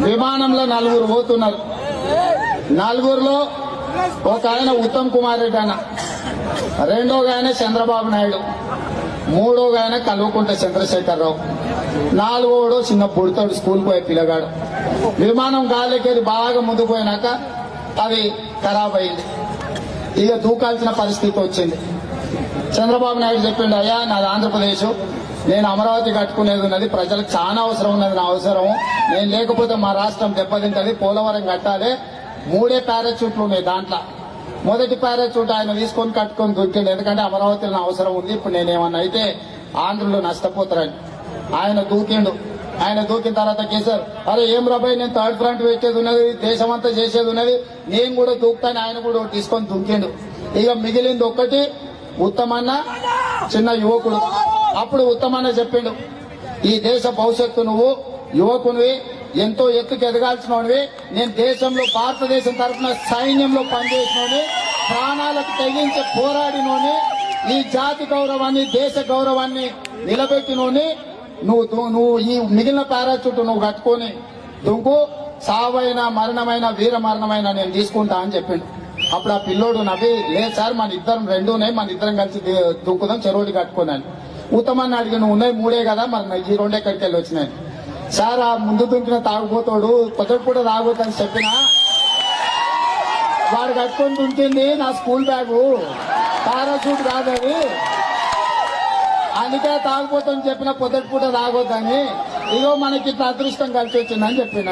విమానంలో నలుగురు పోతున్నారు. నలుగురులో ఒక ఆయన ఉత్తమ్ కుమార్ రెడ్డి అన్న. రెండో ఆయన చంద్రబాబు నాయుడు. మూడో ఆయన కల్వకుంట చంద్రశేఖరరావు. నాలుగోడు చిన్న పుడతాడు స్కూల్ పోయే పిల్లగాడు. విమానం గాలికేది బాగా ముందుకు పోయినాక అది ఖరాబ్ అయింది. ఇక దూకాల్సిన పరిస్థితి వచ్చింది. చంద్రబాబు నాయుడు చెప్పిండు అయ్యా నాది ఆంధ్రప్రదేశ్. నేను అమరావతి కట్టుకునేది ఉన్నది. ప్రజలకు చాలా అవసరం ఉన్నది నా అవసరం. నేను లేకపోతే మా రాష్ట్రం దెబ్బతింటది. పోలవరం కట్టాలి. మూడే పారాచూట్లు ఉన్నాయి దాంట్లో. మొదటి పారాచూట్ ఆయన తీసుకొని కట్టుకొని దొరికింది ఎందుకంటే అమరావతిలో అవసరం ఉంది. ఇప్పుడు నేనేమన్నా అయితే ఆంధ్రులు నష్టపోతారని. ఆయన దూకిండు. ఆయన దూకిన తర్వాత కేసీఆర్ అరే ఏం రాబాయ్ నేను థర్డ్ ఫ్రంట్ పెట్టేది ఉన్నది. దేశం అంతా చేసేది ఉన్నది. నేను కూడా దూకుతాను. ఆయన కూడా ఒకటి తీసుకొని దూకిండు ఇక మిగిలింది ఒక్కటి ఉత్తమన్న చిన్న యువకుడు. అప్పుడు ఉత్తమన్న చెప్పిండు ఈ దేశ భవిష్యత్తు నువ్వు యువకునివి ఎంతో ఎత్తుకు ఎదగాల్సినవి నేను దేశంలో భారతదేశం తరఫున సైన్యంలో పనిచేసినవి ప్రాణాలకు తెగించి పోరాడినోని ఈ జాతి గౌరవాన్ని దేశ గౌరవాన్ని నిలబెట్టినోని నువ్వు నువ్వు ఈ మిగిలిన పారాచూట్ నువ్వు కట్టుకొని దుంకు. సావైన మరణమైన వీర మరణమైన నేను తీసుకుంటా అని చెప్పిండు. అప్పుడు ఆ పిల్లోడు నవ్వి లేదు సార్ మన ఇద్దరం రెండూనే మన ఇద్దరం కలిసి దుంకుదాం చెరువుడి కట్టుకున్నాను ఉత్తమాన్ని అడిగి నువ్వు ఉన్నాయి మూడే కదా మరి ఈ రెండు ఎక్కడికి వెళ్ళి వచ్చినాయి. సార్ ఆ ముందు దుంకిన తాగుపోతాడు కొద్దిగా కూడా తాగుతాని చెప్పినా వాడు కట్టుకొని దుంకింది నా స్కూల్ బ్యాగు. పారాషూట్ కాదని అందుకే తాగుపోతాని చెప్పిన పొద్దుట పూట తాగొద్దని. ఇగో మనకి ఇట్లా అదృష్టం కలిసి వచ్చిందని చెప్పిన